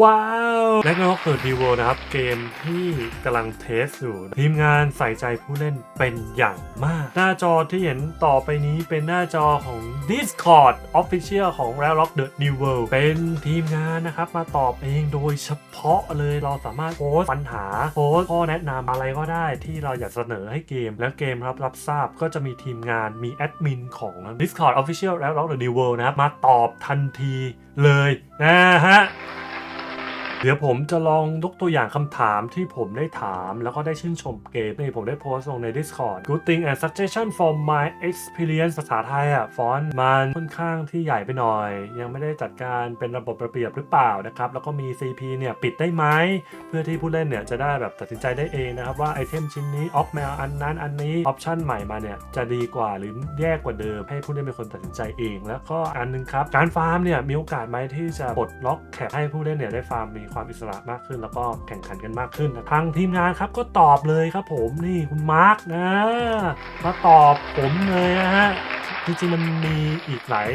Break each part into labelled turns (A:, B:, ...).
A: ว้าวและก็เกิดดีเวนะครับ เกมที่กำลังเทสอยู่ ทีมงานใส่ใจผู้เล่นเป็นอย่างมาก หน้าจอที่เห็นต่อไปนี้เป็นหน้าจอของ Discord Official ของ r a l o c k The New World เป็นทีมงานนะครับ มาตอบเองโดยเฉพาะเลยเราสามารถโพสปัญหาโพสข้อแนะนำอะไรก็ได้ที่เราอยากเสนอให้เกม แล้วเกมรับรับทราบก็จะมีทีมงานมีแอดมินของ Discord Official r a l o c k The New World นะครับมาตอบทันทีเลยนะฮะ เดี๋ยวผมจะลองยกตัวอย่างคำถามที่ผมได้ถามแล้วก็ได้ชื่นชมเกมนี่ผมได้โพสต์ลงใน Discord Good thing and suggestion from my experience ภาษาไทยอะฟอนต์มันค่อนข้างที่ใหญ่ไปหน่อย ยังไม่ได้จัดการเป็นระบบระเบียบหรือเปล่านะครับ แล้วก็มี CP เนี่ยปิดได้ไหม เพื่อที่ผู้เล่นเนี่ยจะได้แบบตัดสินใจได้เองนะครับ ว่าไอเทมชิ้นนี้ออฟแมวอันนั้นอันนี้ออปชั่นใหม่มาเนี่ยจะดีกว่าหรือแย่กว่าเดิม ให้ผู้เล่นเป็นคนตัดสินใจเอง แล้วก็อันหนึงครับการฟาร์มเนี่ยมีโอกาสไหมที่จะปลดล็อกแคปให้ผู้เล่นเนี่ยได้ฟาร์มมีความอิสระมากขึ้น แล้วก็แข่งขันกันมากขึ้นนะทางทีมงานครับก็ตอบเลยครับผมนี่คุณมาร์กนะมาตอบผมเลยนะฮะจริงๆมันมีอีกหลาย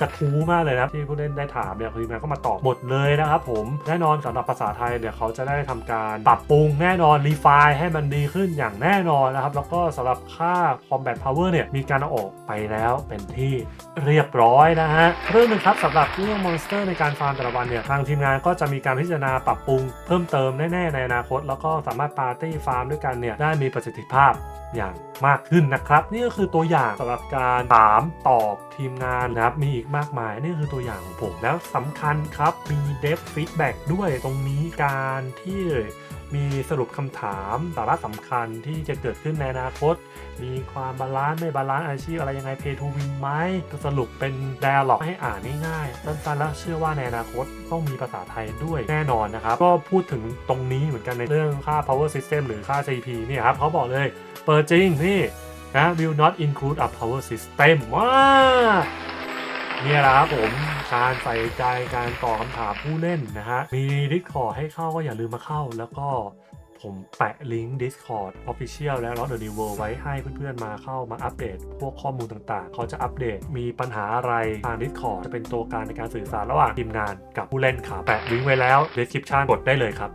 A: กระทู้มากเลยนะครับที่ผู้เล่นได้ถามเนี่ยทีมงานก็มาตอบหมดเลยนะครับผมแน่นอนสำหรับภาษาไทยเนี่ยเขาจะได้ทำการปรับปรุงแน่นอนรีไฟล์ให้มันดีขึ้นอย่างแน่นอนนะครับ แล้วก็สำหรับค่า Combat Power เนี่ยมีการออกไปแล้วเป็นที่เรียบร้อยนะฮะเรื่องหนึงครับสำหรับเรื่องมอนสเตอร์ในการฟาร์มแต่ละวันเนี่ยทางทีมงานก็จะมีการพิจารณาปรับปรุงเพิ่มเติมแน่ๆในอนาคต แล้วก็สามารถปาร์ตี้ฟาร์มด้วยกันเนี่ยได้มีประสิทธิภาพ อย่างมากขึ้นนะครับ นี่ก็คือตัวอย่างสำหรับการถามตอบทีมงานนะครับ มีอีกมากมายนี่คือตัวอย่างของผมแล้วสำคัญครับมีเดฟฟีดแบ็ด้วยตรงนี้การที่ มีสรุปคำถามสาระสำคัญที่จะเกิดขึ้นในอนาคต มีความบาลานซ์ไม่บาลานซ์อาชีพอะไรยังไงเพย์ทูวินไหมสรุปเป็น d ด a l ล็อกให้อ่านง่ายๆสั้นๆแล้วเชื่อว่าในอนาคตต้องมีภาษาไทยด้วยแน่นอนนะครับ ก็พูดถึงตรงนี้เหมือนกันในเรื่องค่า power system หรือค่า CP เนี่ยครับเขาบอกเลยเปิดจริงนี่นะ will not include a power system ว้า นี่แหละครับผมการใส่ใจการตอบคำถามผู้เล่นนะฮะ มี Discord ให้เข้าก็อย่าลืมมาเข้า แล้วก็ผมแปะลิงก์ Discord Official และ Lost the New World ไว้ให้เพื่อนๆมาเข้ามาอัปเดต พวกข้อมูลต่างๆ เขาจะอัปเดตมีปัญหาอะไรทาง Discord จะเป็นตัวการในการสื่อสารระหว่างทีมงานกับผู้เล่นครับแปะลิงก์ไว้แล้ว Description กดได้เลยครับ